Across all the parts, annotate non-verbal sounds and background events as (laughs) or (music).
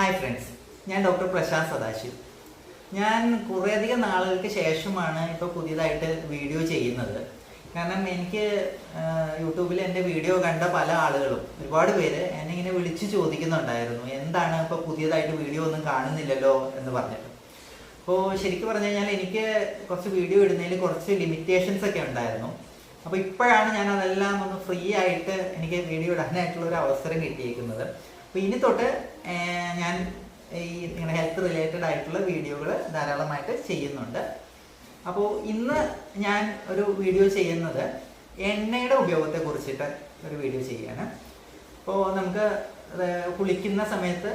Hi friends ഞാൻ doctor Prashant Sadashiv. ഞാൻ കുറേയധികം നാളുകൾക്ക് ശേഷമാണ് ഇപ്പോൾ പുതിയതായിട്ട് വീഡിയോ ചെയ്യുന്നത്. കാരണം എനിക്ക് യൂട്യൂബിൽ എന്റെ വീഡിയോ കണ്ട പല ആളുകളും ഒരുപാട് പേര് എന്നെ ഇങ്ങനെ വിളിച്ച് ചോദിക്കുന്നുണ്ടായിരുന്നു. എന്താണ് ഇപ്പോൾ പുതിയതായിട്ട് വീഡിയോ ഒന്നും കാണുന്നില്ലല്ലോ എന്ന് പറഞ്ഞിട്ട്. അപ്പോൾ ശരിക്കും പറഞ്ഞു കഴിഞ്ഞാൽ എനിക്ക് കുറച്ച് വീഡിയോ ഇടുന്നതിൽ കുറച്ച് ലിമിറ്റേഷൻസ് ഒക്കെ ഉണ്ടായിരുന്നു. അപ്പോൾ ഇപ്പോഴാണ് ഞാൻ അതെല്ലാം ഒന്ന് ഫ്രീ ആയിട്ട് എനിക്ക് വീഡിയോ ഇടാനായിട്ടുള്ള ഒരു അവസരം കിട്ടിയിരിക്കുന്നത് അപ്പോൾ ഇനി തൊട്ട് ഞാൻ ഈ നിങ്ങളുടെ ഹെൽത്ത് റിലേറ്റഡ് ആയിട്ടുള്ള വീഡിയോകൾ ധാരാളമായിട്ട് ചെയ്യുന്നുണ്ട്. അപ്പോൾ ഇന്ന് ഞാൻ ഒരു വീഡിയോ ചെയ്യുന്നത് എണ്ണയുടെ ഉപയോഗത്തെ കുറിച്ചിട്ട് ഒരു വീഡിയോ ചെയ്യാണ് അപ്പോൾ നമുക്ക് കുളിക്കുന്ന സമയത്ത്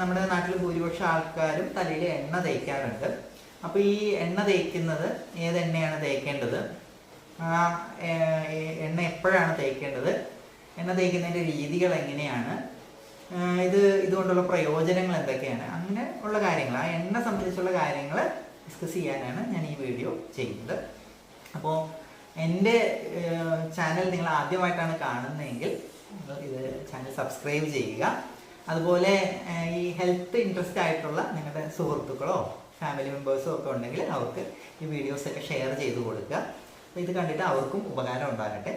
നമ്മുടെ നാട്ടിൽ ഭൂരിപക്ഷം ആൾക്കാരും തലയിൽ എണ്ണ തേക്കാറുണ്ട്. അപ്പോൾ ഈ എണ്ണ തേക്കുന്നത് ഏത് എണ്ണയാണ് തേക്കേണ്ടത്? എണ്ണ എപ്പോഴാണ് തേക്കേണ്ടത്? എണ്ണ തേക്കുന്നതിന്റെ രീതികൾ എങ്ങനെയാണ്? ഇത് ഇതുകൊണ്ടുള്ള പ്രയോജനങ്ങൾ എന്തൊക്കെയാണ്? അങ്ങനെ ഉള്ള കാര്യങ്ങൾ ആ എണ്ണ സംബന്ധിച്ചുള്ള കാര്യങ്ങൾ ഡിസ്കസ് ചെയ്യാനാണ് ഞാൻ ഈ വീഡിയോ ചെയ്യുന്നത്. അപ്പോൾ എന്റെ ചാനൽ നിങ്ങൾ ആദ്യമായിട്ടാണ് കാണുന്നതെങ്കിൽ ഇത് ചാനൽ സബ്സ്ക്രൈബ് ചെയ്യുക. അതുപോലെ ഈ ഹെൽത്ത് ഇൻട്രസ്റ്റ് ആയിട്ടുള്ള നിങ്ങളുടെ സുഹൃത്തുക്കളോ ഫാമിലി മെമ്പേഴ്സോ ഒക്കെ ഉണ്ടെങ്കിൽ അവർക്ക് ഈ വീഡിയോസൊക്കെ ഷെയർ ചെയ്ത് കൊടുക്കുക. അപ്പോൾ ഇത് കണ്ടിട്ട് അവർക്കും ഉപകാരം ഉണ്ടാകട്ടെ.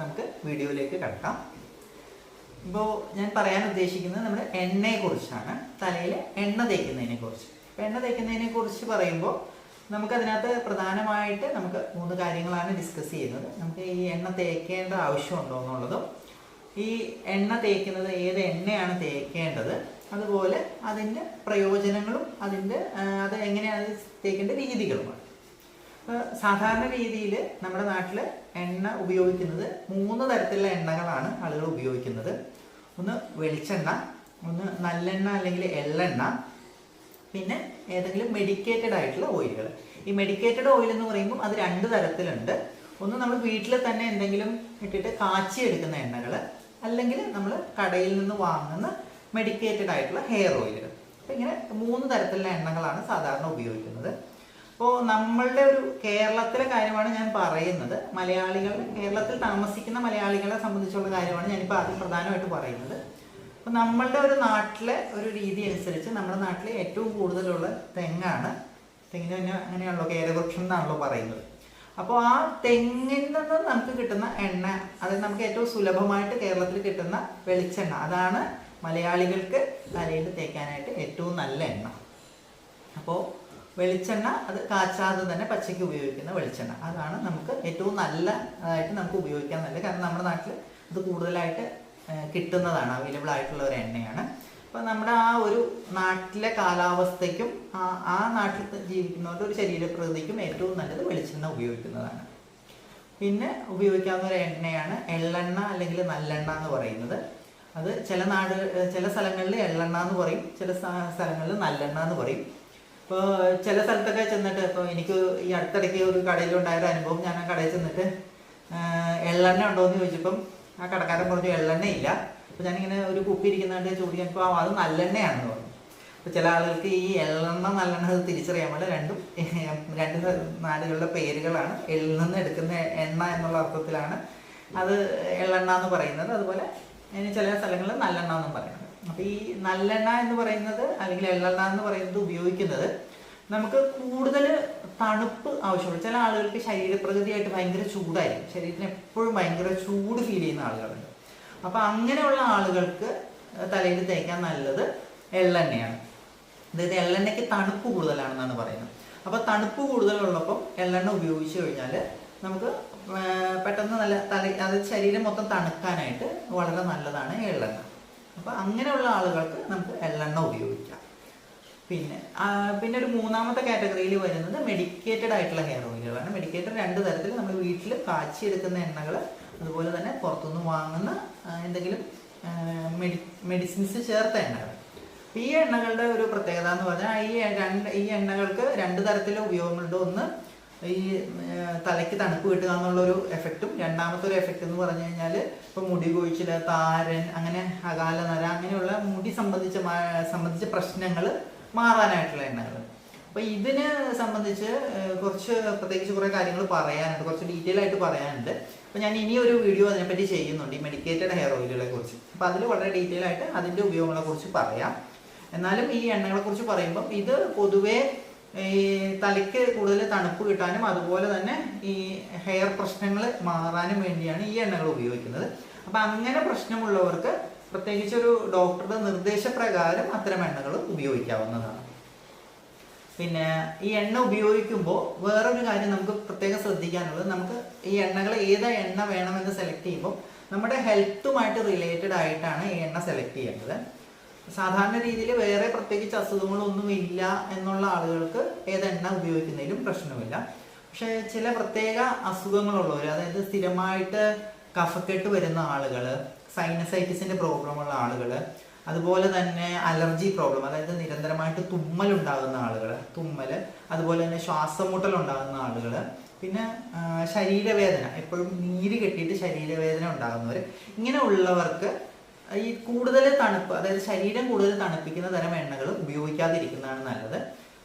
നമുക്ക് വീഡിയോയിലേക്ക് കടക്കാം. ഇപ്പോൾ ഞാൻ പറയാൻ ഉദ്ദേശിക്കുന്നത് നമ്മുടെ എണ്ണയെ കുറിച്ചാണ് തലയിൽ എണ്ണ തേക്കുന്നതിനെ കുറിച്ച് എണ്ണ തേക്കുന്നതിനെ കുറിച്ച് പറയുമ്പോൾ നമുക്കതിനകത്ത് പ്രധാനമായിട്ട് നമുക്ക് മൂന്ന് കാര്യങ്ങളാണ് ഡിസ്കസ് ചെയ്യുന്നത്. നമുക്ക് ഈ എണ്ണ തേക്കേണ്ട ആവശ്യമുണ്ടോ എന്നുള്ളതും ഈ എണ്ണ തേക്കുന്നത് ഏത് എണ്ണയാണ് തേക്കേണ്ടത് അതുപോലെ അതിന്റെ പ്രയോജനങ്ങളും അതിന്റെ അത് എങ്ങനെയാണ് തേക്കേണ്ട രീതികളുമാണ്. സാധാരണ രീതിയിൽ നമ്മുടെ നാട്ടിൽ എണ്ണ ഉപയോഗിക്കുന്നത് മൂന്ന് തരത്തിലുള്ള എണ്ണകളാണ് ആളുകൾ ഉപയോഗിക്കുന്നത്. ഒന്ന് വെളിച്ചെണ്ണ ഒന്ന് നല്ലെണ്ണ അല്ലെങ്കിൽ എള്ളെണ്ണ പിന്നെ ഏതെങ്കിലും മെഡിക്കേറ്റഡ് ആയിട്ടുള്ള ഓയിലുകൾ ഈ മെഡിക്കേറ്റഡ് ഓയിൽ എന്ന് പറയുമ്പോൾ അത് രണ്ട് തരത്തിലുണ്ട്. ഒന്ന് നമ്മൾ വീട്ടിൽ തന്നെ എന്തെങ്കിലും ഇട്ടിട്ട് കാച്ചി എടുക്കുന്ന എണ്ണകൾ അല്ലെങ്കിൽ നമ്മൾ കടയിൽ നിന്ന് വാങ്ങുന്ന മെഡിക്കേറ്റഡ് ആയിട്ടുള്ള ഹെയർ ഓയിലുകൾ അപ്പം ഇങ്ങനെ മൂന്ന് തരത്തിലുള്ള എണ്ണകളാണ് സാധാരണ ഉപയോഗിക്കുന്നത്. അപ്പോൾ നമ്മളുടെ ഒരു കേരളത്തിലെ കാര്യമാണ് ഞാൻ പറയുന്നത്. മലയാളികൾ കേരളത്തിൽ താമസിക്കുന്ന മലയാളികളെ സംബന്ധിച്ചുള്ള കാര്യമാണ് ഞാനിപ്പോൾ ആദ്യം പ്രധാനമായിട്ട് പറയുന്നത്. അപ്പോൾ നമ്മളുടെ ഒരു നാട്ടിലെ ഒരു രീതി അനുസരിച്ച് നമ്മുടെ നാട്ടിൽ ഏറ്റവും കൂടുതലുള്ള തെങ്ങാണ്. തെങ്ങിന് തന്നെ അങ്ങനെയാണല്ലോ കേരവൃക്ഷം എന്നാണല്ലോ പറയുന്നത്. അപ്പോൾ ആ തെങ്ങിൽ നിന്ന് നമുക്ക് കിട്ടുന്ന എണ്ണ അത് നമുക്ക് ഏറ്റവും സുലഭമായിട്ട് കേരളത്തിൽ കിട്ടുന്ന വെളിച്ചെണ്ണ അതാണ് മലയാളികൾക്ക് തലയിൽ തേക്കാനായിട്ട് ഏറ്റവും നല്ല എണ്ണ. അപ്പോൾ വെളിച്ചെണ്ണ അത് കാച്ചാതെ തന്നെ പച്ചയ്ക്ക് ഉപയോഗിക്കുന്ന വെളിച്ചെണ്ണ. അതാണ് നമുക്ക് ഏറ്റവും നല്ല ആയിട്ട് നമുക്ക് ഉപയോഗിക്കാൻ നല്ലത് കാരണം നമ്മുടെ നാട്ടിൽ അത് കൂടുതലായിട്ട് കിട്ടുന്നതാണ്. അവൈലബിൾ ആയിട്ടുള്ള ഒരു എണ്ണയാണ്. അപ്പോൾ നമ്മുടെ ആ ഒരു നാട്ടിലെ കാലാവസ്ഥയ്ക്കും ആ നാട്ടിൽ ജീവിക്കുന്നവരുടെ ഒരു ശരീരപ്രകൃതിക്കും ഏറ്റവും നല്ലത് വെളിച്ചെണ്ണ ഉപയോഗിക്കുന്നതാണ്. പിന്നെ ഉപയോഗിക്കാവുന്ന ഒരു എണ്ണയാണ് എള്ളെണ്ണ അല്ലെങ്കിൽ നല്ലെണ്ണ എന്ന് പറയുന്നത്. അത് ചില നാട് ചില സ്ഥലങ്ങളിൽ എള്ളെണ്ണ എന്ന് പറയും. ചില സ്ഥലങ്ങളിൽ നല്ലെണ്ണ എന്ന് പറയും. ഇപ്പോൾ ചില സ്ഥലത്തൊക്കെ ചെന്നിട്ട് ഇപ്പോൾ എനിക്ക് ഈ അടുത്തിടയ്ക്ക് ഒരു കടയിലുണ്ടായ ഒരു അനുഭവം ഞാൻ ആ കടയിൽ ചെന്നിട്ട് എള്ളെണ്ണ ഉണ്ടോ എന്ന് ചോദിച്ചപ്പം ആ കടക്കാരൻ പറഞ്ഞു എള്ളെണ്ണ ഇല്ല. അപ്പോൾ ഞാനിങ്ങനെ ഒരു കുപ്പി ഇരിക്കുന്നതായിട്ട് ചോദിച്ചപ്പോൾ അത് നല്ലെണ്ണയാണെന്ന് പറഞ്ഞു. അപ്പോൾ ചില ആളുകൾക്ക് ഈ എള്ളെണ്ണ നല്ലെണ്ണ തിരിച്ചറിയാൻ പോലെ രണ്ടും (laughs) രണ്ട് നാടുകളുടെ പേരുകളാണ്. എള്ളിൽ നിന്ന് എടുക്കുന്ന എണ്ണ എന്നുള്ള അർത്ഥത്തിലാണ് അത് എള്ളെണ്ണ എന്ന് പറയുന്നത്. അതുപോലെ ചില സ്ഥലങ്ങളിൽ നല്ലെണ്ണ എന്നും പറയുന്നത്. അപ്പോൾ ഈ നല്ലെണ്ണ എന്ന് പറയുന്നത് അല്ലെങ്കിൽ എള്ളെണ്ണ എന്ന് പറയുന്നത് ഉപയോഗിക്കുന്നത് നമുക്ക് കൂടുതൽ തണുപ്പ് ആവശ്യമുള്ളൂ. ചില ആളുകൾക്ക് ശരീരപ്രകൃതിയായിട്ട് ഭയങ്കര ചൂടായിരിക്കും. ശരീരത്തിന് എപ്പോഴും ഭയങ്കര ചൂട് ഫീൽ ചെയ്യുന്ന ആളുകളുണ്ട്. അപ്പോൾ അങ്ങനെയുള്ള ആളുകൾക്ക് തലയിൽ തേക്കാൻ നല്ലത് എള്ളെണ്ണയാണ്. അതായത് എള്ളെണ്ണയ്ക്ക് തണുപ്പ് കൂടുതലാണെന്നാണ് പറയുന്നത്. അപ്പോൾ തണുപ്പ് കൂടുതലുള്ളപ്പോൾ എള്ളെണ്ണ ഉപയോഗിച്ചു കഴിഞ്ഞാൽ നമുക്ക് പെട്ടെന്ന് നല്ല തല അതായത് ശരീരം മൊത്തം തണുക്കാനായിട്ട് വളരെ നല്ലതാണ് എള്ളെണ്ണ. അപ്പോൾ അങ്ങനെയുള്ള ആളുകൾക്ക് നമുക്ക് എള്ളെണ്ണ ഉപയോഗിക്കാം. പിന്നെ പിന്നെ ഒരു മൂന്നാമത്തെ കാറ്റഗറിയിൽ വരുന്നത് മെഡിക്കേറ്റഡ് ആയിട്ടുള്ള ഹെയർ ഓയിലുകളാണ് മെഡിക്കേറ്റഡ് രണ്ട് തരത്തിൽ നമ്മൾ വീട്ടിൽ കാച്ചിയെടുക്കുന്ന എണ്ണകൾ അതുപോലെ തന്നെ പുറത്തുനിന്ന് വാങ്ങുന്ന എന്തെങ്കിലും മെഡി മെഡിസിൻസ് ചേർത്ത എണ്ണകൾ ഈ എണ്ണകളുടെ ഒരു പ്രത്യേകത എന്ന് പറഞ്ഞാൽ ഈ രണ്ട് ഈ എണ്ണകൾക്ക് രണ്ട് തരത്തിലെ ഉപയോഗങ്ങളുണ്ട്. ഒന്ന് ഈ തലയ്ക്ക് തണുപ്പ് കിട്ടുക എന്നുള്ള ഒരു എഫക്റ്റും രണ്ടാമത്തെ ഒരു എഫക്റ്റ് എന്ന് പറഞ്ഞു കഴിഞ്ഞാൽ ഇപ്പൊ മുടി കൊഴിച്ചിൽ താരൻ അങ്ങനെ അകാല നര അങ്ങനെയുള്ള മുടി സംബന്ധിച്ച സംബന്ധിച്ച പ്രശ്നങ്ങൾ മാറാനായിട്ടുള്ള എണ്ണകൾ അപ്പൊ ഇതിനെ സംബന്ധിച്ച് കുറച്ച് പ്രത്യേകിച്ച് കുറെ കാര്യങ്ങൾ പറയാനുണ്ട്. കുറച്ച് ഡീറ്റെയിൽ ആയിട്ട് പറയാനുണ്ട്. അപ്പൊ ഞാൻ ഇനി ഒരു വീഡിയോ അതിനെപ്പറ്റി ചെയ്യുന്നുണ്ട് ഈ മെഡിക്കേറ്റഡ് ഹെയർ ഓയിലുകളെ കുറിച്ച്. അപ്പൊ അതിൽ വളരെ ഡീറ്റെയിൽ ആയിട്ട് അതിന്റെ ഉപയോഗങ്ങളെ കുറിച്ച് പറയാം. എന്നാലും ഈ എണ്ണകളെ കുറിച്ച് പറയുമ്പോൾ ഇത് പൊതുവേ ഈ തലയ്ക്ക് കൂടുതൽ തണുപ്പ് കിട്ടാനും അതുപോലെ തന്നെ ഈ ഹെയർ പ്രശ്നങ്ങൾ മാറാനും വേണ്ടിയാണ് ഈ എണ്ണകൾ ഉപയോഗിക്കുന്നത്. അപ്പം അങ്ങനെ പ്രശ്നമുള്ളവർക്ക് പ്രത്യേകിച്ച് ഒരു ഡോക്ടറുടെ നിർദ്ദേശപ്രകാരം അത്തരം എണ്ണകൾ ഉപയോഗിക്കാവുന്നതാണ്. പിന്നെ ഈ എണ്ണ ഉപയോഗിക്കുമ്പോൾ വേറൊരു കാര്യം നമുക്ക് പ്രത്യേകം ശ്രദ്ധിക്കാനുള്ളത് നമുക്ക് ഈ എണ്ണകൾ ഏത് എണ്ണ വേണമെന്ന് സെലക്ട് ചെയ്യുമ്പോൾ നമ്മുടെ ഹെൽത്തുമായിട്ട് റിലേറ്റഡ് ആയിട്ടാണ് ഈ എണ്ണ സെലക്ട് ചെയ്യേണ്ടത്. സാധാരണ രീതിയിൽ വേറെ പ്രത്യേകിച്ച് അസുഖങ്ങളൊന്നും ഇല്ല എന്നുള്ള ആളുകൾക്ക് ഏതെണ്ണ ഉപയോഗിക്കുന്നതിലും പ്രശ്നമില്ല. പക്ഷെ ചില പ്രത്യേക അസുഖങ്ങളുള്ളവർ അതായത് സ്ഥിരമായിട്ട് കഫക്കെട്ട് വരുന്ന ആളുകൾ സൈനസൈറ്റിസിന്റെ പ്രോബ്ലം ഉള്ള ആളുകൾ അതുപോലെ തന്നെ അലർജി പ്രോബ്ലം അതായത് നിരന്തരമായിട്ട് തുമ്മൽ ഉണ്ടാകുന്ന ആളുകൾ തുമ്മൽ അതുപോലെ തന്നെ ശ്വാസമുട്ടൽ ഉണ്ടാകുന്ന ആളുകൾ പിന്നെ ശരീരവേദന എപ്പോഴും നീര് കെട്ടിയിട്ട് ശരീരവേദന ഉണ്ടാകുന്നവർ ഇങ്ങനെ ഉള്ളവർക്ക് ഈ കൂടുതൽ തണുപ്പ് അതായത് ശരീരം കൂടുതൽ തണുപ്പിക്കുന്ന തരം എണ്ണകൾ ഉപയോഗിക്കാതിരിക്കുന്നതാണ് നല്ലത്.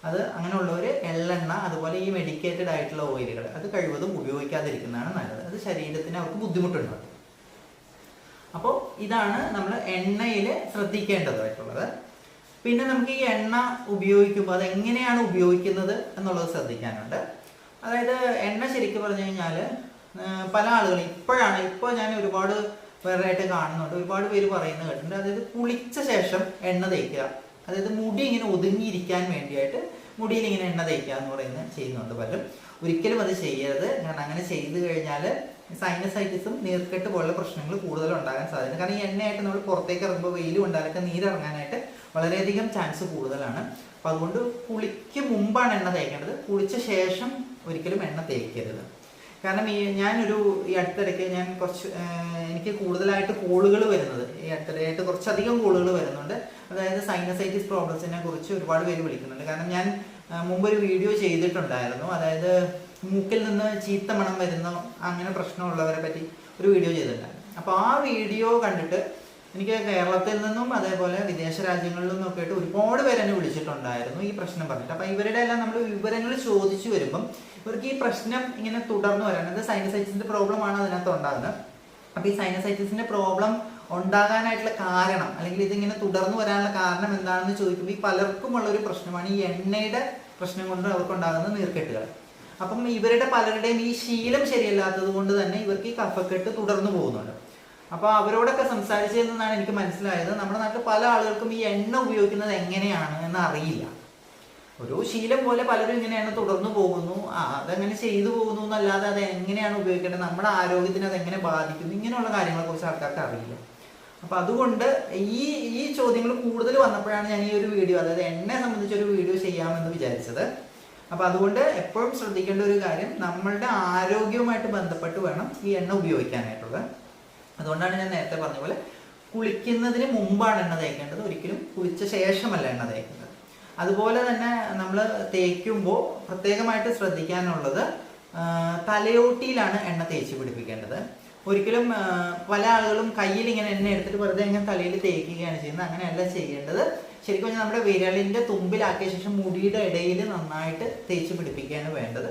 അത് അങ്ങനെയുള്ളവർ എള്ളെണ്ണ അതുപോലെ ഈ മെഡിക്കേറ്റഡ് ആയിട്ടുള്ള ഓയിലുകൾ അത് കഴിവതും ഉപയോഗിക്കാതിരിക്കുന്നതാണ് നല്ലത്. അത് ശരീരത്തിന് അവർക്ക് ബുദ്ധിമുട്ടുണ്ടാകും അപ്പോൾ ഇതാണ് നമ്മൾ എണ്ണയിൽ ശ്രദ്ധിക്കേണ്ടതായിട്ടുള്ളത്. പിന്നെ നമുക്ക് ഈ എണ്ണ ഉപയോഗിക്കുമ്പോൾ അത് എങ്ങനെയാണ് ഉപയോഗിക്കുന്നത് എന്നുള്ളത് ശ്രദ്ധിക്കാനുണ്ട്. അതായത് എണ്ണ ശരിക്കും പറഞ്ഞു കഴിഞ്ഞാൽ പല ആളുകളും ഇപ്പോഴാണ് ഇപ്പോൾ ഞാൻ ഒരുപാട് വേറെയായിട്ട് കാണുന്നുണ്ട്. ഒരുപാട് പേര് പറയുന്നത് കേട്ടിട്ടുണ്ട്. അതായത് കുളിച്ച ശേഷം എണ്ണ തേക്കുക. അതായത് മുടി ഇങ്ങനെ ഒതുങ്ങിയിരിക്കാൻ വേണ്ടിയായിട്ട് മുടിയിൽ ഇങ്ങനെ എണ്ണ തേക്കുക എന്ന് പറയുന്നത് ചെയ്യുന്നുണ്ട് പലരും. ഒരിക്കലും അത് ചെയ്യരുത്. കാരണം അങ്ങനെ ചെയ്തു കഴിഞ്ഞാൽ സൈനസൈറ്റിസും നീർക്കെട്ട് പോലുള്ള പ്രശ്നങ്ങൾ കൂടുതൽ ഉണ്ടാകാൻ സാധ്യത കാരണം ഈ എണ്ണയായിട്ട് നമ്മൾ പുറത്തേക്ക് ഇറങ്ങുമ്പോൾ വെയിൽ കൊണ്ടാലൊക്കെ നീരിറങ്ങാനായിട്ട് വളരെയധികം ചാൻസ് കൂടുതലാണ്. അപ്പം അതുകൊണ്ട് കുളിക്ക് മുമ്പാണ് എണ്ണ തേക്കേണ്ടത്. കുളിച്ച ശേഷം ഒരിക്കലും എണ്ണ തേക്കരുത്. കാരണം ഈ ഞാനൊരു ഈ അടുത്തിടയ്ക്ക് ഞാൻ കുറച്ച് എനിക്ക് കൂടുതലായിട്ട് കോളുകൾ വരുന്നത്. ഈ അടുത്തിടെയായിട്ട് കുറച്ചധികം കോളുകൾ വരുന്നുണ്ട്. അതായത് സൈനസൈറ്റിസ് പ്രോബ്ലംസിനെ കുറിച്ച് ഒരുപാട് പേര് വിളിക്കുന്നുണ്ട്. കാരണം ഞാൻ മുമ്പ് ഒരു വീഡിയോ ചെയ്തിട്ടുണ്ടായിരുന്നു. അതായത് മൂക്കിൽ നിന്ന് ചീത്ത മണം വരുന്ന അങ്ങനെ പ്രശ്നമുള്ളവരെ പറ്റി ഒരു വീഡിയോ ചെയ്തിട്ടുണ്ടായിരുന്നു. അപ്പോൾ ആ വീഡിയോ കണ്ടിട്ട് എനിക്ക് കേരളത്തിൽ നിന്നും അതേപോലെ വിദേശ രാജ്യങ്ങളിൽ നിന്നും ഒക്കെ ആയിട്ട് ഒരുപാട് പേര് എന്നെ വിളിച്ചിട്ടുണ്ടായിരുന്നു ഈ പ്രശ്നം പറഞ്ഞിട്ട്. അപ്പൊ ഇവരുടെ എല്ലാം നമ്മൾ വിവരങ്ങൾ ചോദിച്ചു വരുമ്പം ഇവർക്ക് ഈ പ്രശ്നം ഇങ്ങനെ തുടർന്ന് വരാൻ അതായത് സൈനസൈറ്റിസിന്റെ പ്രോബ്ലം ആണ് അതിനകത്ത് ഉണ്ടാകുന്നത് അപ്പൊ ഈ സൈനസൈറ്റിസിന്റെ പ്രോബ്ലം ഉണ്ടാകാനായിട്ടുള്ള കാരണം അല്ലെങ്കിൽ ഇതിങ്ങനെ തുടർന്ന് വരാനുള്ള കാരണം എന്താണെന്ന് ചോദിക്കുമ്പോൾ ഈ പലർക്കും ഉള്ള ഒരു പ്രശ്നമാണ് ഈ എണ്ണയുടെ പ്രശ്നം കൊണ്ട് അവർക്ക് ഉണ്ടാകുന്ന നീർക്കെട്ടുകൾ. അപ്പം ഇവരുടെ പലരുടെയും ഈ ശീലം ശരിയല്ലാത്തത് കൊണ്ട് തന്നെ ഇവർക്ക് ഈ കഫക്കെട്ട് തുടർന്നു പോകുന്നുണ്ട്. അപ്പൊ അവരോടൊക്കെ സംസാരിച്ചതെന്നാണ് എനിക്ക് മനസ്സിലായത്. നമ്മുടെ നാട്ടിൽ പല ആളുകൾക്കും ഈ എണ്ണ ഉപയോഗിക്കുന്നത് എങ്ങനെയാണ് എന്ന് അറിയില്ല. ഒരു ശീലം പോലെ പലരും ഇങ്ങനെയാണ് തുടർന്നു പോകുന്നു. അതെങ്ങനെ ചെയ്തു പോകുന്നു എന്നല്ലാതെ അത് എങ്ങനെയാണ് ഉപയോഗിക്കേണ്ടത്? നമ്മുടെ ആരോഗ്യത്തിന് അത് എങ്ങനെ ബാധിക്കുന്നു? ഇങ്ങനെയുള്ള കാര്യങ്ങളെ കുറിച്ച് ആൾക്കാർക്ക് അറിയില്ല. അപ്പൊ അതുകൊണ്ട് ഈ ഈ ചോദ്യങ്ങൾ കൂടുതൽ വന്നപ്പോഴാണ് ഞാൻ ഈ ഒരു വീഡിയോ അതായത് എന്നെ സംബന്ധിച്ച് ഒരു വീഡിയോ ചെയ്യാമെന്ന് വിചാരിച്ചത്. അപ്പൊ അതുകൊണ്ട് എപ്പോഴും ശ്രദ്ധിക്കേണ്ട ഒരു കാര്യം നമ്മളുടെ ആരോഗ്യവുമായിട്ട് ബന്ധപ്പെട്ട് വേണം ഈ എണ്ണ ഉപയോഗിക്കാനായിട്ടുള്ളത്. അതുകൊണ്ടാണ് ഞാൻ നേരത്തെ പറഞ്ഞ പോലെ കുളിക്കുന്നതിന് മുമ്പാണ് എണ്ണ തേക്കേണ്ടത്. ഒരിക്കലും കുളിച്ച ശേഷമല്ല എണ്ണ തേക്കേണ്ടത്. അതുപോലെ തന്നെ നമ്മൾ തേക്കുമ്പോൾ പ്രത്യേകമായിട്ട് ശ്രദ്ധിക്കാനുള്ളത് തലയോട്ടിയിലാണ് എണ്ണ തേച്ച് പിടിപ്പിക്കേണ്ടത്. ഒരിക്കലും പല ആളുകളും കയ്യിൽ ഇങ്ങനെ എണ്ണ എടുത്തിട്ട് വെറുതെ ഇങ്ങനെ തലയിൽ തേക്കുകയാണ് ചെയ്യുന്നത്. അങ്ങനെയല്ല ചെയ്യേണ്ടത്. ശരിക്കും പറഞ്ഞാൽ നമ്മുടെ വിരലിന്റെ തുമ്പിലാക്കിയ ശേഷം മുടിയുടെ ഇടയിൽ നന്നായിട്ട് തേച്ച് പിടിപ്പിക്കുകയാണ് വേണ്ടത്.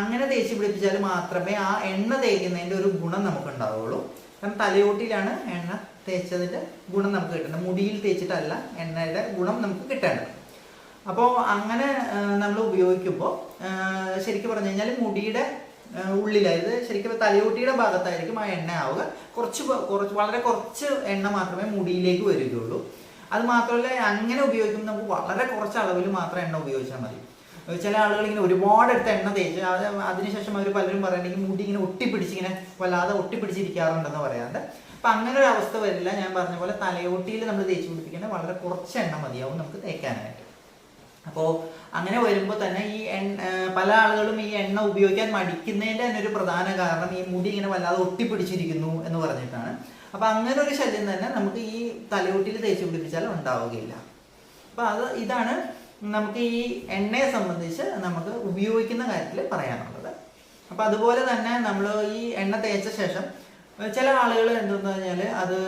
അങ്ങനെ തേച്ച് പിടിപ്പിച്ചാൽ മാത്രമേ ആ എണ്ണ തേക്കുന്നതിന്റെ ഒരു ഗുണം നമുക്ക് ഉണ്ടാവുള്ളൂ കാരണം തലയോട്ടിയിലാണ് എണ്ണ തേച്ചതിന്റെ ഗുണം നമുക്ക് കിട്ടുന്നത് മുടിയിൽ തേച്ചിട്ടല്ല എണ്ണയുടെ ഗുണം നമുക്ക് കിട്ടേണ്ടത്. അപ്പോൾ അങ്ങനെ നമ്മൾ ഉപയോഗിക്കുമ്പോൾ ശരിക്കും പറഞ്ഞു കഴിഞ്ഞാൽ മുടിയുടെ ഉള്ളിലായത് ശരിക്കും തലയോട്ടിയുടെ ഭാഗത്തായിരിക്കും ആ എണ്ണ ആവുക. കുറച്ച് കുറച്ച് വളരെ കുറച്ച് എണ്ണ മാത്രമേ മുടിയിലേക്ക് വരികയുള്ളൂ. അത് മാത്രമല്ല അങ്ങനെ ഉപയോഗിക്കുമ്പോൾ നമുക്ക് വളരെ കുറച്ച് അളവിൽ മാത്രം എണ്ണ ഉപയോഗിച്ചാൽ മതി. ചില ആളുകൾ ഇങ്ങനെ ഒരുപാട് എടുത്ത് എണ്ണ തേച്ച് അത് അതിനുശേഷം അവർ പലരും പറയുന്നത് മുടി ഇങ്ങനെ ഒട്ടിപ്പിടിച്ച് ഇങ്ങനെ വല്ലാതെ ഒട്ടിപ്പിടിച്ചിരിക്കാറുണ്ടെന്ന് പറയാറുണ്ട്. അപ്പൊ അങ്ങനെ ഒരു അവസ്ഥ വരില്ല. ഞാൻ പറഞ്ഞ പോലെ തലയോട്ടിയിൽ നമ്മൾ തേച്ച് പിടിപ്പിക്കേണ്ട വളരെ കുറച്ച് എണ്ണ മതിയാവും നമുക്ക് തേക്കാനായിട്ട്. അപ്പോൾ അങ്ങനെ വരുമ്പോൾ തന്നെ ഈ എണ്ണ പല ആളുകളും ഈ എണ്ണ ഉപയോഗിക്കാൻ മടിക്കുന്നതിന്റെ തന്നെ ഒരു പ്രധാന കാരണം ഈ മുടി ഇങ്ങനെ വല്ലാതെ ഒട്ടിപ്പിടിച്ചിരിക്കുന്നു എന്ന് പറഞ്ഞിട്ടാണ്. അപ്പൊ അങ്ങനെ ഒരു ശല്യം തന്നെ നമുക്ക് ഈ തലയോട്ടിയിൽ തേച്ച് പിടിപ്പിച്ചാൽ ഉണ്ടാവുകയില്ല. അപ്പൊ അത് ഇതാണ് നമുക്ക് ഈ എണ്ണയെ സംബന്ധിച്ച് നമുക്ക് ഉപയോഗിക്കുന്ന കാര്യത്തിൽ പറയാനുള്ളത്. അപ്പോൾ അതുപോലെ തന്നെ നമ്മൾ ഈ എണ്ണ തേച്ച ശേഷം ചില ആളുകൾ എന്തെന്ന് പറഞ്ഞാൽ അത്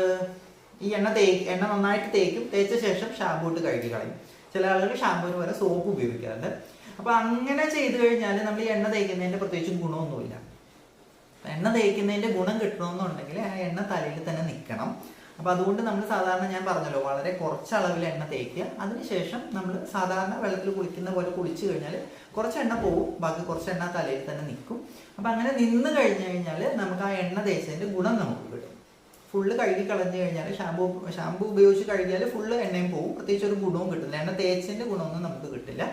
ഈ എണ്ണ തേ എണ്ണ നന്നായിട്ട് തേക്കും. തേച്ച ശേഷം ഷാമ്പൂ ഇട്ട് കഴുകി കളയും. ചില ആളുകൾ ഷാമ്പൂവിന് പകരം സോപ്പ് ഉപയോഗിക്കാറുണ്ട്. അപ്പൊ അങ്ങനെ ചെയ്തു കഴിഞ്ഞാൽ നമ്മൾ ഈ എണ്ണ തേക്കുന്നതിന്റെ പ്രത്യേകിച്ചും ഗുണമൊന്നുമില്ല. എണ്ണ തേക്കുന്നതിന്റെ ഗുണം കിട്ടണമെന്നുണ്ടെങ്കിൽ ആ എണ്ണ തലയിൽ തന്നെ നിൽക്കണം അപ്പോൾ അതുകൊണ്ട് നമ്മൾ സാധാരണ ഞാൻ പറഞ്ഞല്ലോ വളരെ കുറച്ച് അളവിൽ എണ്ണ തേക്കുക. അതിനുശേഷം നമ്മൾ സാധാരണ വെള്ളത്തിൽ കുളിക്കുന്ന പോലെ കുളിച്ചു കഴിഞ്ഞാൽ കുറച്ച് എണ്ണ പോവും. ബാക്കി കുറച്ച് എണ്ണ തലയിൽ തന്നെ നിൽക്കും. അപ്പോൾ അങ്ങനെ നിന്ന് കഴിഞ്ഞു കഴിഞ്ഞാൽ നമുക്ക് ആ എണ്ണ തേച്ചതിന്റെ ഗുണം നമുക്ക് കിട്ടും. ഫുള്ള് കഴുകി കളഞ്ഞു കഴിഞ്ഞാൽ ഷാമ്പു ഷാമ്പു ഉപയോഗിച്ച് കഴുകിയാൽ ഫുള്ള് എണ്ണയും പോവും. പ്രത്യേകിച്ച് ഒരു ഗുണവും കിട്ടില്ല എണ്ണ തേച്ചതിന്റെ ഗുണമൊന്നും നമുക്ക് കിട്ടില്ല.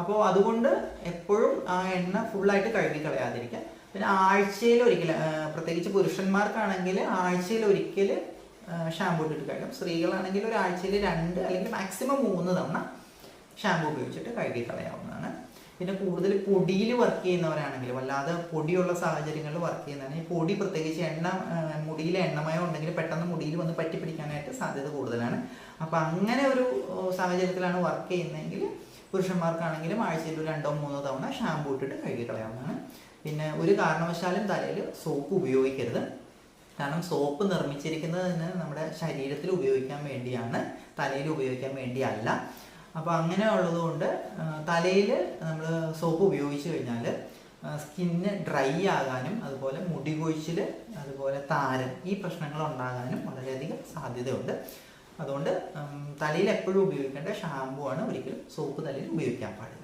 അപ്പോൾ അതുകൊണ്ട് എപ്പോഴും ആ എണ്ണ ഫുള്ളായിട്ട് കഴുകി കളയാതിരിക്കുക. പിന്നെ ആഴ്ചയിൽ ഒരിക്കൽ പ്രത്യേകിച്ച് പുരുഷന്മാർക്കാണെങ്കിൽ ആഴ്ചയിൽ ഒരിക്കൽ ഷാമ്പു ഇട്ടിട്ട് കഴുകും സ്ത്രീകളാണെങ്കിൽ ഒരാഴ്ചയിൽ രണ്ട് അല്ലെങ്കിൽ മാക്സിമം മൂന്ന് തവണ ഷാമ്പു ഉപയോഗിച്ചിട്ട് കഴുകി കളയാവുന്നതാണ്. പിന്നെ കൂടുതൽ പൊടിയിൽ വർക്ക് ചെയ്യുന്നവരാണെങ്കിൽ വല്ലാതെ പൊടിയുള്ള സാഹചര്യങ്ങളിൽ വർക്ക് ചെയ്യുന്നതാണ്. ഈ പൊടി പ്രത്യേകിച്ച് എണ്ണ മുടിയിൽ എണ്ണമയം ഉണ്ടെങ്കിൽ പെട്ടെന്ന് മുടിയിൽ വന്ന് പറ്റി പിടിക്കാനായിട്ട് സാധ്യത കൂടുതലാണ്. അപ്പം അങ്ങനെ ഒരു സാഹചര്യത്തിലാണ് വർക്ക് ചെയ്യുന്നതെങ്കിൽ പുരുഷന്മാർക്കാണെങ്കിലും ആഴ്ചയിൽ രണ്ടോ മൂന്നോ തവണ ഷാമ്പു ഇട്ടിട്ട് കഴുകി കളയാവുന്നതാണ്. പിന്നെ ഒരു കാരണവശാലും തലയിൽ സോപ്പ് ഉപയോഗിക്കരുത്. കാരണം സോപ്പ് നിർമ്മിച്ചിരിക്കുന്നത് തന്നെ നമ്മുടെ ശരീരത്തിൽ ഉപയോഗിക്കാൻ വേണ്ടിയാണ് തലയിൽ ഉപയോഗിക്കാൻ വേണ്ടിയല്ല. അപ്പോൾ അങ്ങനെ ഉള്ളതുകൊണ്ട് തലയിൽ നമ്മൾ സോപ്പ് ഉപയോഗിച്ച് കഴിഞ്ഞാൽ സ്കിന്ന് ഡ്രൈ ആകാനും അതുപോലെ മുടി കൊഴിച്ചിൽ അതുപോലെ താരൻ ഈ പ്രശ്നങ്ങൾ ഉണ്ടാകാനും വളരെയധികം സാധ്യതയുണ്ട്. അതുകൊണ്ട് തലയിൽ എപ്പോഴും ഉപയോഗിക്കേണ്ട ഷാമ്പു ആണ് ഒരിക്കലും സോപ്പ് തലയിൽ ഉപയോഗിക്കാൻ പാടില്ല.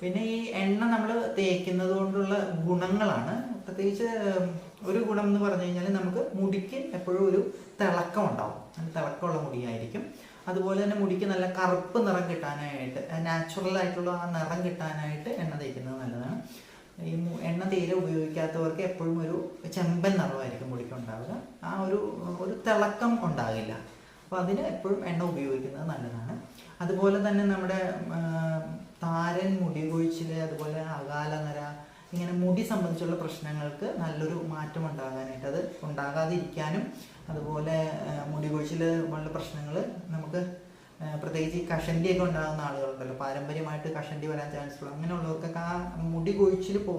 പിന്നെ ഈ എണ്ണ നമ്മൾ തേക്കുന്നത് കൊണ്ടുള്ള ഗുണങ്ങളാണ്. പ്രത്യേകിച്ച് ഒരു ഗുണം എന്ന് പറഞ്ഞു കഴിഞ്ഞാൽ നമുക്ക് മുടിക്ക് എപ്പോഴും ഒരു തിളക്കം ഉണ്ടാവും. നല്ല തിളക്കമുള്ള മുടിയായിരിക്കും. അതുപോലെ തന്നെ മുടിക്ക് നല്ല കറുപ്പ് നിറം കിട്ടാനായിട്ട് നാച്ചുറൽ ആയിട്ടുള്ള ആ നിറം കിട്ടാനായിട്ട് എണ്ണ തേക്കുന്നത് നല്ലതാണ്. ഈ എണ്ണ തീരെ ഉപയോഗിക്കാത്തവർക്ക് എപ്പോഴും ഒരു ചെമ്പൻ നിറമായിരിക്കും മുടിക്ക് ഉണ്ടാവുക. ആ ഒരു ഒരു തിളക്കം ഉണ്ടാകില്ല. അപ്പോൾ അതിന് എപ്പോഴും എണ്ണ ഉപയോഗിക്കുന്നത് നല്ലതാണ്. അതുപോലെ തന്നെ നമ്മുടെ താരൻ മുടി കൊഴിച്ചിൽ അതുപോലെ അകാല നിര ഇങ്ങനെ മുടി സംബന്ധിച്ചുള്ള പ്രശ്നങ്ങൾക്ക് നല്ലൊരു മാറ്റം ഉണ്ടാകാനായിട്ട് അത് ഉണ്ടാകാതിരിക്കാനും അതുപോലെ മുടി കൊഴിച്ചിൽ പോലുള്ള പ്രശ്നങ്ങൾ നമുക്ക് പ്രത്യേകിച്ച് ഈ കഷണ്ടിയൊക്കെ ഉണ്ടാകുന്ന ആളുകളുണ്ടല്ലോ. പാരമ്പര്യമായിട്ട് കഷണ്ടി വരാൻ ചാൻസ് ഉള്ളു അങ്ങനെയുള്ളവർക്കൊക്കെ ആ മുടി കൊഴിച്ചിൽ പോ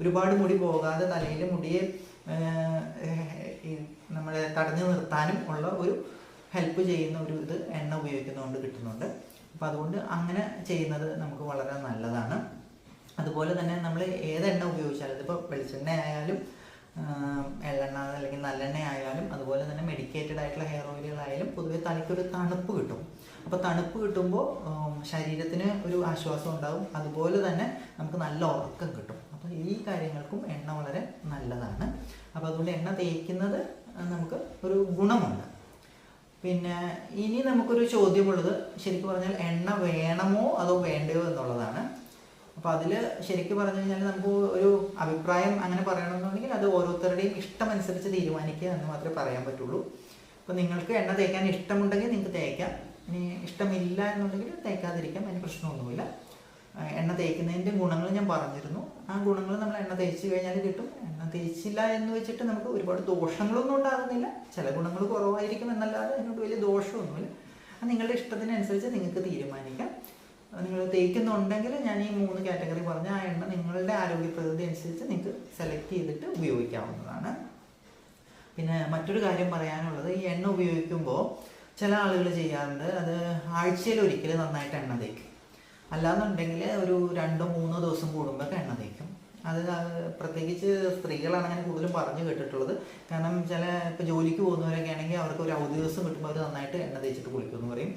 ഒരുപാട് മുടി പോകാതെ തലയിൽ മുടിയെ നമ്മളെ തടഞ്ഞു നിർത്താനും ഉള്ള ഒരു ഹെൽപ്പ് ചെയ്യുന്ന ഒരു ഇത് എണ്ണ ഉപയോഗിക്കുന്നതുകൊണ്ട് കിട്ടുന്നുണ്ട്. അപ്പം അതുകൊണ്ട് അങ്ങനെ ചെയ്യുന്നത് നമുക്ക് വളരെ നല്ലതാണ്. അതുപോലെ തന്നെ നമ്മൾ ഏത് എണ്ണ ഉപയോഗിച്ചാലും ഇതിപ്പോൾ വെളിച്ചെണ്ണ ആയാലും എള്ളെണ്ണ അല്ലെങ്കിൽ നല്ലെണ്ണ ആയാലും അതുപോലെ തന്നെ മെഡിക്കേറ്റഡ് ആയിട്ടുള്ള ഹെയർ ഓയിലുകളായാലും പൊതുവെ തലയ്ക്കൊരു തണുപ്പ് കിട്ടും. അപ്പോൾ തണുപ്പ് കിട്ടുമ്പോൾ ശരീരത്തിന് ഒരു ആശ്വാസം ഉണ്ടാകും അതുപോലെ തന്നെ നമുക്ക് നല്ല ഉറക്കം കിട്ടും. അപ്പോൾ ഈ കാര്യങ്ങൾക്കും എണ്ണ വളരെ നല്ലതാണ്. അപ്പോൾ അതുകൊണ്ട് എണ്ണ തേക്കുന്നത് നമുക്ക് ഒരു ഗുണമുണ്ട്. പിന്നെ ഇനി നമുക്കൊരു ചോദ്യമുള്ളത്. ശരിക്കും പറഞ്ഞാൽ എണ്ണ വേണമോ അതോ വേണ്ടയോ എന്നുള്ളതാണ്. അപ്പോൾ അതിൽ ശരിക്കും പറഞ്ഞു കഴിഞ്ഞാൽ നമുക്ക് ഒരു അഭിപ്രായം അങ്ങനെ പറയണമെന്നുണ്ടെങ്കിൽ അത് ഓരോരുത്തരുടെയും ഇഷ്ടമനുസരിച്ച് തീരുമാനിക്കുക എന്ന് മാത്രമേ പറയാൻ പറ്റുള്ളൂ. അപ്പോൾ നിങ്ങൾക്ക് എണ്ണ തേക്കാൻ ഇഷ്ടമുണ്ടെങ്കിൽ നിങ്ങൾക്ക് തേക്കാം. ഇനി ഇഷ്ടമില്ല എന്നുണ്ടെങ്കിൽ തേക്കാതിരിക്കാം. അതിന് പ്രശ്നമൊന്നുമില്ല. എണ്ണ തേക്കുന്നതിന്റെ ഗുണങ്ങൾ ഞാൻ പറഞ്ഞിരുന്നു. ആ ഗുണങ്ങൾ നമ്മൾ എണ്ണ തേച്ച് കഴിഞ്ഞാൽ കിട്ടും. എണ്ണ തേച്ചില്ല എന്ന് വെച്ചിട്ട് നമുക്ക് ഒരുപാട് ദോഷങ്ങളൊന്നും ഉണ്ടാകുന്നില്ല. ചില ഗുണങ്ങൾ കുറവായിരിക്കും എന്നല്ലാതെ അതിനോട് വലിയ ദോഷമൊന്നുമില്ല. അത് നിങ്ങളുടെ ഇഷ്ടത്തിനനുസരിച്ച് നിങ്ങൾക്ക് തീരുമാനിക്കാം. നിങ്ങൾ തേക്കുന്നുണ്ടെങ്കിൽ ഞാൻ ഈ മൂന്ന് കാറ്റഗറി പറഞ്ഞ ആ എണ്ണ നിങ്ങളുടെ ആരോഗ്യ പ്രകൃതി അനുസരിച്ച് നിങ്ങൾക്ക് സെലക്ട് ചെയ്തിട്ട് ഉപയോഗിക്കാവുന്നതാണ്. പിന്നെ മറ്റൊരു കാര്യം പറയാനുള്ളത് ഈ എണ്ണ ഉപയോഗിക്കുമ്പോൾ ചില ആളുകൾ ചെയ്യാറുണ്ട് അത് ആഴ്ചയിൽ ഒരിക്കൽ നന്നായിട്ട് എണ്ണ തേക്കും. അല്ലാന്നുണ്ടെങ്കിൽ ഒരു രണ്ടോ മൂന്നോ ദിവസം കൂടുമ്പോൾ എണ്ണ തേക്കും. അത് പ്രത്യേകിച്ച് സ്ത്രീകളാണ് അങ്ങനെ കൂടുതലും പറഞ്ഞു കേട്ടിട്ടുള്ളത്. കാരണം ചില ഇപ്പോൾ ജോലിക്ക് പോകുന്നവരൊക്കെ ആണെങ്കിൽ അവർക്ക് ഒരു അവധി ദിവസം കിട്ടുമ്പോൾ അവർ നന്നായിട്ട് എണ്ണ തേച്ചിട്ട് കുളിക്കുമെന്ന് പറയും.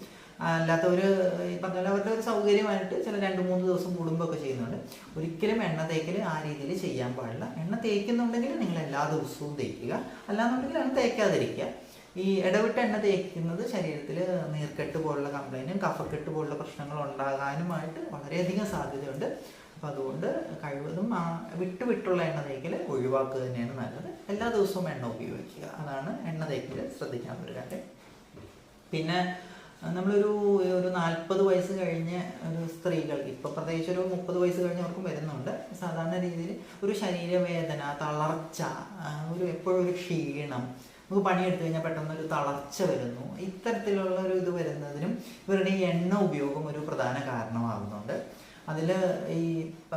അല്ലാത്തവർ ഈ പറഞ്ഞ പോലെ അവരുടെ ഒരു സൗകര്യമായിട്ട് ചില രണ്ട് മൂന്ന് ദിവസം കൂടുമ്പോൾ ഒക്കെ ചെയ്യുന്നുണ്ട്. ഒരിക്കലും എണ്ണ തേക്കൽ ആ രീതിയിൽ ചെയ്യാൻ പാടില്ല. എണ്ണ തേക്കുന്നുണ്ടെങ്കിൽ നിങ്ങൾ എല്ലാ ദിവസവും തേക്കുക. അല്ലാന്നുണ്ടെങ്കിൽ എണ്ണ തേക്കാതിരിക്കുക. ഈ ഇടവിട്ട് എണ്ണ തേക്കുന്നത് ശരീരത്തിൽ നീർക്കെട്ട് പോലുള്ള കംപ്ലൈന്റും കഫക്കെട്ട് പോലുള്ള പ്രശ്നങ്ങൾ ഉണ്ടാകാനുമായിട്ട് വളരെയധികം സാധ്യതയുണ്ട്. അപ്പോൾ അതുകൊണ്ട് കഴിവതും ആ വിട്ട് വിട്ടുള്ള എണ്ണ തേക്കൽ ഒഴിവാക്കുക തന്നെയാണ് നല്ലത്. എല്ലാ ദിവസവും എണ്ണ ഉപയോഗിക്കുക. അതാണ് എണ്ണ തേക്കൽ ശ്രദ്ധിക്കാൻ ഒരു പിന്നെ നമ്മളൊരു ഒരു നാൽപ്പത് വയസ്സ് കഴിഞ്ഞ ഒരു സ്ത്രീകൾ ഇപ്പം പ്രത്യേകിച്ച് ഒരു മുപ്പത് വയസ്സ് കഴിഞ്ഞവർക്കും വരുന്നുണ്ട്. സാധാരണ രീതിയിൽ ഒരു ശരീരവേദന തളർച്ച ഒരു എപ്പോഴും ഒരു ക്ഷീണം നമുക്ക് പണിയെടുത്തു കഴിഞ്ഞാൽ പെട്ടെന്ന് ഒരു തളർച്ച വരുന്നു. ഇത്തരത്തിലുള്ള ഒരു ഇത് വരുന്നതിനും ഇവരുടെ ഈ എണ്ണ ഉപയോഗം ഒരു പ്രധാന കാരണമാകുന്നുണ്ട്. അതിൽ ഈ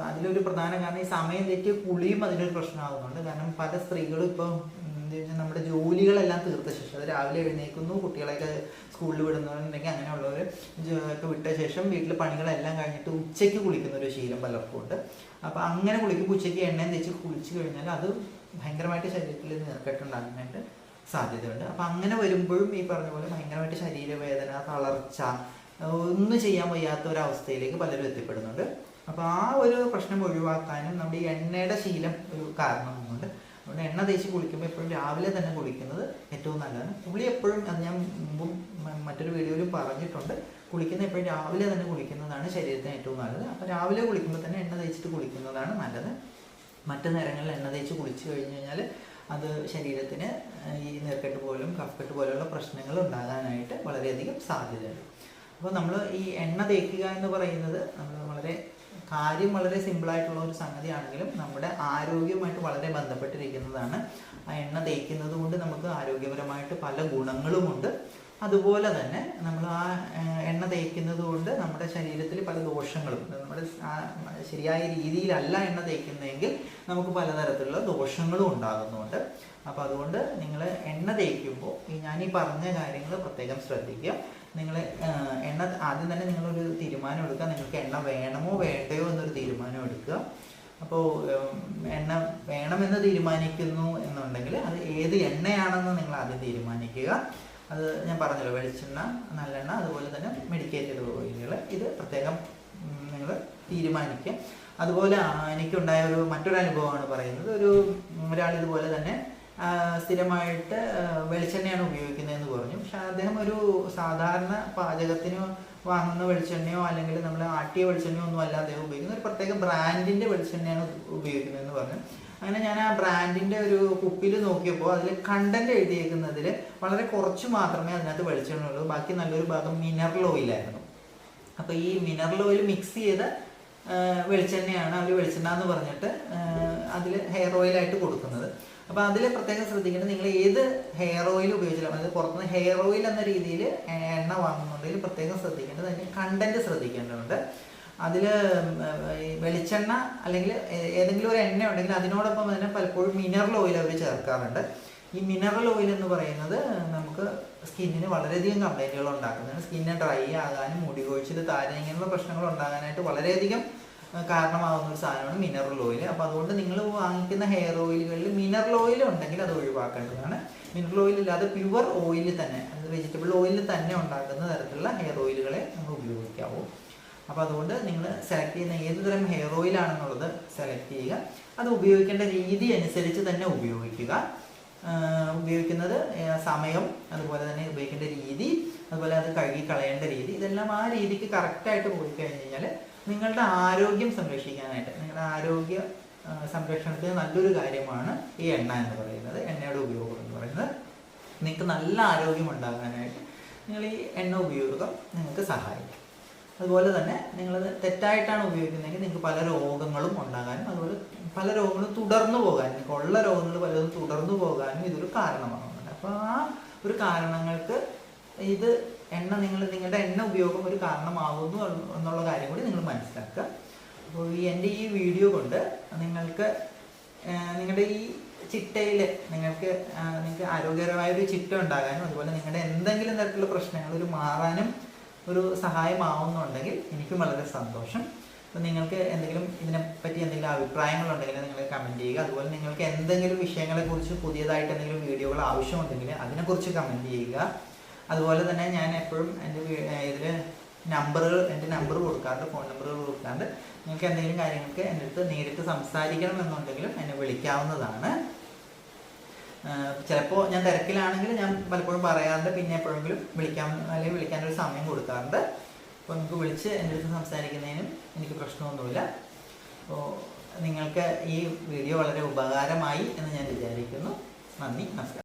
അതിലൊരു പ്രധാന കാരണം ഈ സമയം തെറ്റിയ കുളിയും അതിലൊരു പ്രശ്നമാകുന്നുണ്ട്. കാരണം പല സ്ത്രീകളും ഇപ്പോൾ നമ്മുടെ ജോലികളെല്ലാം തീർത്ത ശേഷം അത് രാവിലെ എഴുന്നേൽക്കുന്നു കുട്ടികളെയൊക്കെ സ്കൂളിൽ വിടുന്നവരുണ്ടെങ്കിൽ അങ്ങനെയുള്ളവർ ഒക്കെ വിട്ട ശേഷം വീട്ടിലെ പണികളെല്ലാം കഴിഞ്ഞിട്ട് ഉച്ചയ്ക്ക് കുളിക്കുന്ന ഒരു ശീലം പലർക്കും ഉണ്ട് അപ്പോൾ അങ്ങനെ കുളിക്കുമ്പോൾ ഉച്ചയ്ക്ക് എണ്ണയും തേച്ച് കുളിച്ച് കഴിഞ്ഞാൽ അത് ഭയങ്കരമായിട്ട് ശരീരത്തിൽ നീർക്കെട്ടുണ്ടാകാനായിട്ട് സാധ്യതയുണ്ട്. അപ്പം അങ്ങനെ വരുമ്പോഴും ഈ പറഞ്ഞ പോലെ ഭയങ്കരമായിട്ട് ശരീരവേദന തളർച്ച ഒന്നും ചെയ്യാൻ വയ്യാത്ത ഒരു അവസ്ഥയിലേക്ക് പലരും എത്തിപ്പെടുന്നുണ്ട്. അപ്പോൾ ആ ഒരു പ്രശ്നം ഒഴിവാക്കാനും നമ്മുടെ ഈ എണ്ണയുടെ ശീലം ഒരു കാരണമാകുന്നുണ്ട് അതുകൊണ്ട് എണ്ണ തേച്ച് കുളിക്കുമ്പോൾ എപ്പോഴും രാവിലെ തന്നെ കുളിക്കുന്നത് ഏറ്റവും നല്ലതാണ്. കുളി എപ്പോഴും അത് ഞാൻ മുമ്പും മറ്റൊരു വീഡിയോയിലും പറഞ്ഞിട്ടുണ്ട്. കുളിക്കുന്ന എപ്പോഴും രാവിലെ തന്നെ കുളിക്കുന്നതാണ് ശരീരത്തിന് ഏറ്റവും നല്ലത്. അപ്പോൾ രാവിലെ കുളിക്കുമ്പോൾ തന്നെ എണ്ണ തേച്ചിട്ട് കുളിക്കുന്നതാണ് നല്ലത്. മറ്റു നേരങ്ങളിൽ എണ്ണ തേച്ച് കുളിച്ച് കഴിഞ്ഞ് കഴിഞ്ഞാൽ അത് ശരീരത്തിന് ഈ നീർക്കെട്ട് പോലും കഫക്കെട്ട് പോലുള്ള പ്രശ്നങ്ങൾ ഉണ്ടാകാനായിട്ട് വളരെയധികം സാധ്യതയുണ്ട്. അപ്പോൾ നമ്മൾ ഈ എണ്ണ തേക്കുക എന്ന് പറയുന്നത് നമ്മൾ വളരെ കാര്യം വളരെ സിമ്പിളായിട്ടുള്ള ഒരു സംഗതിയാണെങ്കിലും നമ്മുടെ ആരോഗ്യവുമായിട്ട് വളരെ ബന്ധപ്പെട്ടിരിക്കുന്നതാണ്. ആ എണ്ണ തേക്കുന്നത് കൊണ്ട് നമുക്ക് ആരോഗ്യപരമായിട്ട് പല ഗുണങ്ങളുമുണ്ട്. അതുപോലെ തന്നെ നമ്മൾ ആ എണ്ണ തേക്കുന്നത് കൊണ്ട് നമ്മുടെ ശരീരത്തിൽ പല ദോഷങ്ങളും നമ്മുടെ ശരിയായ രീതിയിലല്ല എണ്ണ തേക്കുന്നതെങ്കിൽ നമുക്ക് പലതരത്തിലുള്ള ദോഷങ്ങളും ഉണ്ടാകുന്നുണ്ട്. അപ്പോൾ അതുകൊണ്ട് നിങ്ങൾ എണ്ണ തേക്കുമ്പോൾ ഈ ഞാൻ ഈ പറഞ്ഞ കാര്യങ്ങൾ പ്രത്യേകം ശ്രദ്ധിക്കുക. നിങ്ങൾ എണ്ണ ആദ്യം തന്നെ നിങ്ങളൊരു തീരുമാനം എടുക്കുക. നിങ്ങൾക്ക് എണ്ണ വേണമോ വേണ്ടയോ എന്നൊരു തീരുമാനം എടുക്കുക. അപ്പോൾ എണ്ണ വേണമെന്ന് തീരുമാനിക്കുന്നു എന്നുണ്ടെങ്കിൽ അത് ഏത് എണ്ണയാണെന്ന് നിങ്ങൾ ആദ്യം തീരുമാനിക്കുക. അത് ഞാൻ പറഞ്ഞല്ലോ വെളിച്ചെണ്ണ നല്ലെണ്ണ അതുപോലെ തന്നെ മെഡിക്കേറ്റഡ് ഓയിലുകൾ ഇത് പ്രത്യേകം നിങ്ങൾ തീരുമാനിക്കുക. അതുപോലെ എനിക്കുണ്ടായ ഒരു മറ്റൊരു അനുഭവമാണ് പറയുന്നത്. ഒരു ഒരാൾ ഇതുപോലെ തന്നെ സ്ഥിരമായിട്ട് വെളിച്ചെണ്ണയാണ് ഉപയോഗിക്കുന്നതെന്ന് പറഞ്ഞു. പക്ഷെ അദ്ദേഹം ഒരു സാധാരണ പാചകത്തിന് വാങ്ങുന്ന വെളിച്ചെണ്ണയോ അല്ലെങ്കിൽ നമ്മൾ ആട്ടിയ വെളിച്ചെണ്ണയോ ഒന്നും അല്ല അദ്ദേഹം ഉപയോഗിക്കുന്നത്. ഒരു പ്രത്യേക ബ്രാൻഡിന്റെ വെളിച്ചെണ്ണയാണ് ഉപയോഗിക്കുന്നതെന്ന് പറഞ്ഞു. അങ്ങനെ ഞാൻ ആ ബ്രാൻഡിന്റെ ഒരു കുപ്പിയിൽ നോക്കിയപ്പോൾ അതിൽ കണ്ടന്റ് എഴുതിയേക്കുന്നതിൽ വളരെ കുറച്ച് മാത്രമേ അതിനകത്ത് വെളിച്ചെണ്ണുള്ളൂ. ബാക്കി നല്ലൊരു ഭാഗം മിനറൽ ഓയിലായിരുന്നു അപ്പോൾ ഈ മിനറൽ ഓയിൽ മിക്സ് ചെയ്ത വെളിച്ചെണ്ണയാണ് അവർ വെളിച്ചെണ്ണ എന്ന് പറഞ്ഞിട്ട് അതിൽ ഹെയർ ഓയിലായിട്ട് കൊടുക്കുന്നത്. അപ്പോൾ അതിൽ പ്രത്യേകം ശ്രദ്ധിക്കേണ്ടത് നിങ്ങൾ ഏത് ഹെയർ ഓയിൽ ഉപയോഗിച്ചാലും അതായത് പുറത്തുനിന്ന് ഹെയർ ഓയിൽ എന്ന രീതിയിൽ എണ്ണ വാങ്ങുന്നുണ്ടെങ്കിൽ പ്രത്യേകം ശ്രദ്ധിക്കേണ്ടത് അതിന്റെ കണ്ടന്റ് ശ്രദ്ധിക്കേണ്ടതുണ്ട്. അതിൽ വെളിച്ചെണ്ണ അല്ലെങ്കിൽ ഏതെങ്കിലും ഒരു എണ്ണ ഉണ്ടെങ്കിൽ അതിനോടൊപ്പം തന്നെ പലപ്പോഴും മിനറൽ ഓയിൽ അവർ ചേർക്കാറുണ്ട്. ഈ മിനറൽ ഓയിൽ എന്ന് പറയുന്നത് നമുക്ക് സ്കിന്നിന് വളരെയധികം കംപ്ലൈന്റുകൾ ഉണ്ടാക്കുന്നതാണ് സ്കിന്ന് ഡ്രൈ ആകാനും മുടി കൊഴിച്ചിൽ താര ഇങ്ങനെയുള്ള പ്രശ്നങ്ങൾ ഉണ്ടാകാനായിട്ട് വളരെയധികം കാരണമാകുന്ന ഒരു സാധനമാണ് മിനറൽ ഓയിൽ അപ്പോൾ അതുകൊണ്ട് നിങ്ങൾ വാങ്ങിക്കുന്ന ഹെയർ ഓയിലുകളിൽ മിനറൽ ഓയിൽ ഉണ്ടെങ്കിൽ അത് ഒഴിവാക്കേണ്ടതാണ്. മിനറൽ ഓയിൽ ഇല്ലാതെ പ്യുവർ ഓയിൽ തന്നെ അതായത് വെജിറ്റബിൾ ഓയിലിൽ തന്നെ ഉണ്ടാക്കുന്ന തരത്തിലുള്ള ഹെയർ ഓയിലുകളെ നമ്മൾ ഉപയോഗിക്കാവൂ. അപ്പോൾ അതുകൊണ്ട് നിങ്ങൾ സെലക്ട് ചെയ്യുന്ന ഏത് തരം ഹെയർ ഓയിലാണെന്നുള്ളത് സെലക്ട് ചെയ്യുക. അത് ഉപയോഗിക്കേണ്ട രീതി അനുസരിച്ച് തന്നെ ഉപയോഗിക്കുക. ഉപയോഗിക്കുന്നത് സമയം അതുപോലെ തന്നെ ഉപയോഗിക്കേണ്ട രീതി അതുപോലെ അത് കഴുകി കളയേണ്ട രീതി ഇതെല്ലാം ആ രീതിക്ക് കറക്റ്റായിട്ട് പോയി കഴിഞ്ഞ് കഴിഞ്ഞാൽ നിങ്ങളുടെ ആരോഗ്യം സംരക്ഷിക്കാനായിട്ട് നിങ്ങളുടെ ആരോഗ്യ സംരക്ഷണത്തിന് നല്ലൊരു കാര്യമാണ് ഈ എണ്ണ എന്ന് പറയുന്നത് എണ്ണയുടെ ഉപയോഗം എന്ന് പറയുന്നത്. നിങ്ങൾക്ക് നല്ല ആരോഗ്യം ഉണ്ടാകാനായിട്ട് നിങ്ങൾ ഈ എണ്ണ ഉപയോഗം നിങ്ങൾക്ക് സഹായിക്കും. അതുപോലെ തന്നെ നിങ്ങളത് തെറ്റായിട്ടാണ് ഉപയോഗിക്കുന്നതെങ്കിൽ നിങ്ങൾക്ക് പല രോഗങ്ങളും ഉണ്ടാകാനും അതുപോലെ പല രോഗങ്ങളും തുടർന്നു പോകാനും ഉള്ള രോഗങ്ങൾ പലതും തുടർന്നു പോകാനും ഇതൊരു കാരണമാകുന്നുണ്ട് അപ്പോൾ ആ ഒരു കാരണങ്ങൾക്ക് ഇത് എണ്ണ നിങ്ങൾ നിങ്ങളുടെ എണ്ണ ഉപയോഗം ഒരു കാരണമാകുന്നു എന്നുള്ള കാര്യം കൂടി നിങ്ങൾ മനസ്സിലാക്കുക. അപ്പോൾ ഈ എന്റെ ഈ വീഡിയോ കൊണ്ട് നിങ്ങൾക്ക് നിങ്ങളുടെ ഈ ചിട്ടയിൽ നിങ്ങൾക്ക് നിങ്ങൾക്ക് ആരോഗ്യകരമായ ഒരു ചിട്ട ഉണ്ടാകാനും അതുപോലെ നിങ്ങളുടെ എന്തെങ്കിലും തരത്തിലുള്ള പ്രശ്നങ്ങൾ ഒരു മാറാനും ഒരു സഹായമാവുന്നുണ്ടെങ്കിൽ എനിക്കും വളരെ സന്തോഷം. അപ്പോൾ നിങ്ങൾക്ക് എന്തെങ്കിലും ഇതിനെപ്പറ്റി എന്തെങ്കിലും അഭിപ്രായങ്ങളുണ്ടെങ്കിൽ നിങ്ങൾ കമന്റ് ചെയ്യുക. അതുപോലെ നിങ്ങൾക്ക് എന്തെങ്കിലും വിഷയങ്ങളെക്കുറിച്ച് പുതിയതായിട്ട് എന്തെങ്കിലും വീഡിയോകൾ ആവശ്യമുണ്ടെങ്കിൽ അതിനെക്കുറിച്ച് കമന്റ് ചെയ്യുക. അതുപോലെ തന്നെ ഞാൻ എപ്പോഴും എന്റെ ഇതിൽ നമ്പറുകൾ എന്റെ നമ്പർ കൊടുക്കാറുണ്ട് ഫോൺ നമ്പറുകൾ കൊടുക്കാറുണ്ട്. നിങ്ങൾക്ക് എന്തെങ്കിലും കാര്യങ്ങൾക്ക് എന്റെ അടുത്ത് നേരിട്ട് സംസാരിക്കണം എന്നുണ്ടെങ്കിലും എന്നെ വിളിക്കാവുന്നതാണ്. ചിലപ്പോൾ ഞാൻ തിരക്കിലാണെങ്കിൽ ഞാൻ പലപ്പോഴും പറയാറുണ്ട് പിന്നെ എപ്പോഴെങ്കിലും വിളിക്കാൻ അല്ലെങ്കിൽ വിളിക്കാനൊരു സമയം കൊടുക്കാറുണ്ട്. അപ്പോൾ നിങ്ങൾക്ക് വിളിച്ച് എന്റെ അടുത്ത് സംസാരിക്കുന്നതിനും എനിക്ക് പ്രശ്നമൊന്നുമില്ല. അപ്പോൾ നിങ്ങൾക്ക് ഈ വീഡിയോ വളരെ ഉപകാരമായി എന്ന് ഞാൻ വിചാരിക്കുന്നു. നന്ദി നമസ്കാരം.